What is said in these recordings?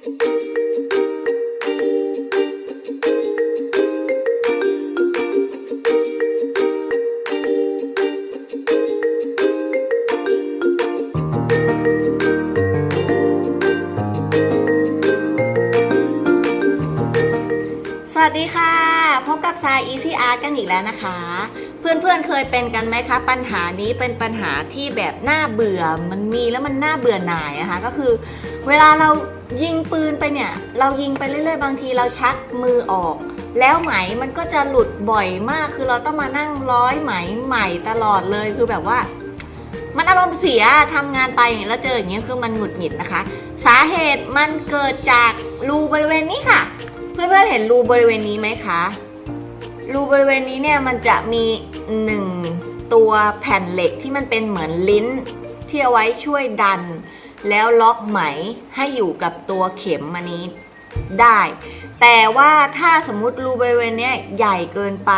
สวัสดีค่ะ พบกับทราย Easy Art กันอีกแล้วนะคะ เพื่อนๆเคยเป็นกันไหมคะ ปัญหานี้เป็นปัญหาที่แบบน่าเบื่อมันมีแล้วมันน่าเบื่อหน่ายนะคะ ก็คือเวลาเรายิงปืนไปเนี่ย เรายิงไปเรื่อยๆ บางทีเราชักมือออก แล้วไหมมันก็จะหลุดบ่อยมาก คือเราต้องมานั่งร้อยไหมใหม่ตลอดเลยคือแบบว่า มันอารมณ์เสียทำงานไปแล้วเจออย่างนี้ยคือมันหงุดหงิดนะคะ สาเหตุมันเกิดจากรูบริเวณนี้ค่ะ เพื่อนๆเห็นรูบริเวณนี้ไหมคะ รูบริเวณนี้เนี่ยมันจะมีหนึ่งตัวแผ่นเหล็กที่มันเป็นเหมือนลิ้น ที่เอาไว้ช่วยดัน แล้วล็อกไหมให้อยู่กับตัวเข็มอันนี้ได้ แต่ว่าถ้าสมมุติรูบริเวณนี้ใหญ่เกินไป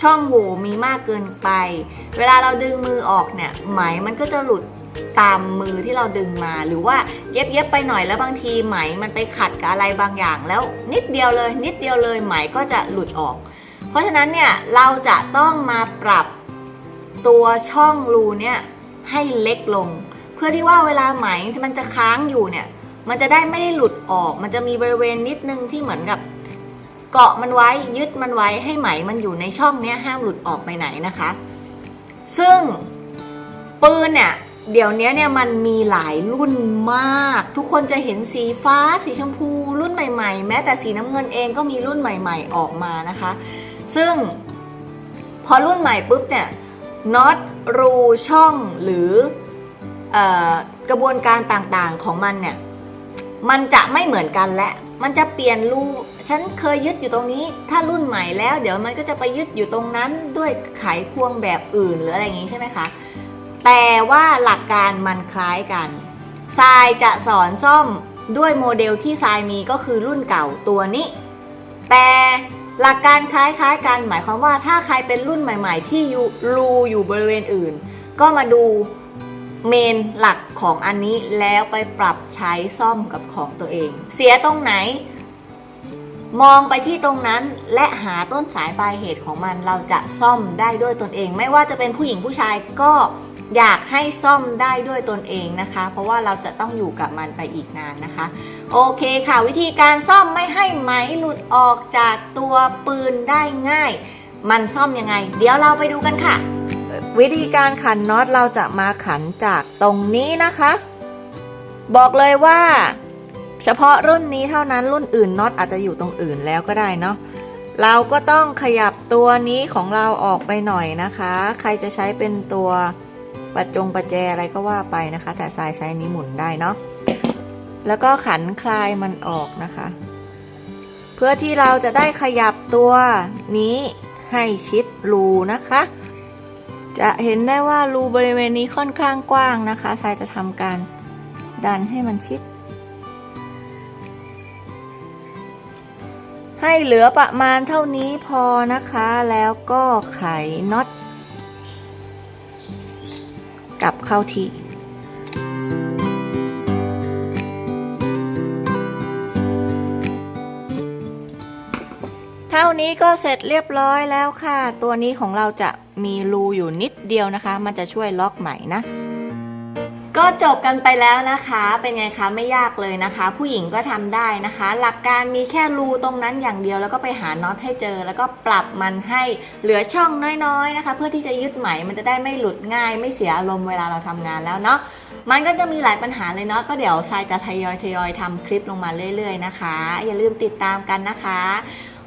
ช่องโหว่มีมากเกินไป เวลาเราดึงมือออกเนี่ยไหมมันก็จะหลุดตามมือที่เราดึงมาหรือว่าเย็บเย็บไปหน่อยแล้วบางทีไหมมันไปขัดกับอะไรบางอย่าง แล้วนิดเดียวเลย นิดเดียวเลยไหมก็จะหลุดออก เพราะฉะนั้นเนี่ยเราจะต้องมาปรับตัวช่องรูเนี่ยให้เล็กลง เพื่อที่ว่าเวลาไหมที่มันจะค้างอยู่เนี่ย มันจะได้ไม่ได้หลุดออก มันจะมีบริเวณนิดนึงที่เหมือนกับเกาะมันไว้ยึดมันไว้ให้ไหมมันอยู่ในช่องเนี้ยห้ามหลุดออกไปไหนนะคะ ซึ่งปืนเนี่ยเดี๋ยวนี้เนี่ยมันมีหลายรุ่นมาก ทุกคนจะเห็นสีฟ้า สีชมพู รุ่นใหม่ ๆ แม้แต่สีน้ำเงินเองก็มีรุ่นใหม่ ๆ ออกมานะคะ ซึ่งพอรุ่นใหม่ปุ๊บเนี่ยน็อตรูช่องหรืออกระบวนการต่างๆของมันเนี่ย มันจะไม่เหมือนกันและ มันจะเปลี่ยนรูฉันเคยยึดอยู่ตรงนี้ ถ้ารุ่นใหม่แล้ว เดี๋ยวมันก็จะไปยึดอยู่ตรงนั้นด้วยไขควงแบบอื่นหรืออะไรอย่างนี้ใช่ไหมคะ แต่ว่าหลักการมันคล้ายกันทรายจะสอนซ่อมด้วยโมเดลที่ทรายมีก็คือรุ่นเก่าตัวนี้ แต่ หลักการคล้ายๆ กันหมายความว่าถ้าใครเป็นรุ่นใหม่ ๆ ที่รูอยู่บริเวณอื่น ก็มาดูเมนหลักของอันนี้แล้วไปปรับใช้ซ่อมกับของตัวเอง เสียตรงไหน มองไปที่ตรงนั้นและหาต้นสายปลายเหตุของมันเราจะซ่อมได้ด้วยตนเอง ไม่ว่าจะเป็นผู้หญิงผู้ชายก็ อยากให้ซ่อมได้ด้วยตนเองนะคะ เพราะว่าเราจะต้องอยู่กับมันไปอีกนานนะคะ โอเคค่ะวิธีการซ่อมไม่ให้ไหมหลุดออกจากตัวปืนได้ง่าย มันซ่อมยังไง เดี๋ยวเราไปดูกันค่ะ วิธีการขันน็อตเราจะมาขันจากตรงนี้นะคะ บอกเลยว่า เฉพาะรุ่นนี้เท่านั้นรุ่นอื่นน็อตอาจจะอยู่ตรงอื่นแล้วก็ได้เนาะเราก็ต้องขยับตัวนี้ของเราออกไปหน่อยนะคะ ใครจะใช้เป็นตัว ประจงประแจอะไรก็ว่าไปนะคะ แต่สายใช้นี้หมุนได้เนาะแล้วก็ขันคลายมันออกนะคะ เพื่อที่เราจะได้ขยับตัวนี้ให้ชิดรูนะคะ จะเห็นได้ว่ารูบริเวณนี้ค่อนข้างกว้างนะคะทรายจะทำการดันให้มันชิด ให้เหลือประมาณเท่านี้พอนะคะแล้วก็ไขน็อต กลับเข้าที่เท่านี้ก็เสร็จเรียบร้อยแล้วค่ะ ตัวนี้ของเราจะมีรูอยู่นิดเดียวนะคะ มันจะช่วยล็อกไหมนะ ก็จบกันไปแล้วนะคะ เป็นไงคะไม่ยากเลยนะคะ ผู้หญิงก็ทำได้นะคะ หลักการมีแค่รูตรงนั้นอย่างเดียวแล้วก็ไปหาน็อตให้เจอ แล้วก็ปรับมันให้เหลือช่องน้อยๆนะคะ เพื่อที่จะยึดไหมมันจะได้ไม่หลุดง่าย ไม่เสียอารมณ์เวลาเราทำงานแล้วเนาะมันก็จะมีหลายปัญหาเลยเนาะก็เดี๋ยวทรายจะทยอยทยอยทำคลิปลงมาเรื่อย ๆ นะคะ อย่าลืมติดตามกันนะคะ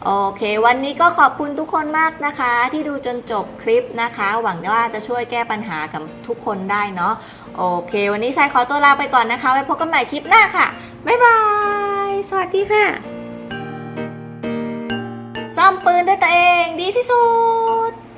โอเค วันนี้ก็ขอบคุณทุกคนมากนะคะ ที่ดูจนจบคลิปนะคะ หวังว่าจะช่วยแก้ปัญหากับทุกคนได้เนาะโอเค วันนี้ทรายขอตัวลาไปก่อนนะคะไว้พบกันใหม่คลิปหน้าค่ะ บ๊ายบาย สวัสดีค่ะ ซ่อมปืนด้วยตัวเองดีที่สุด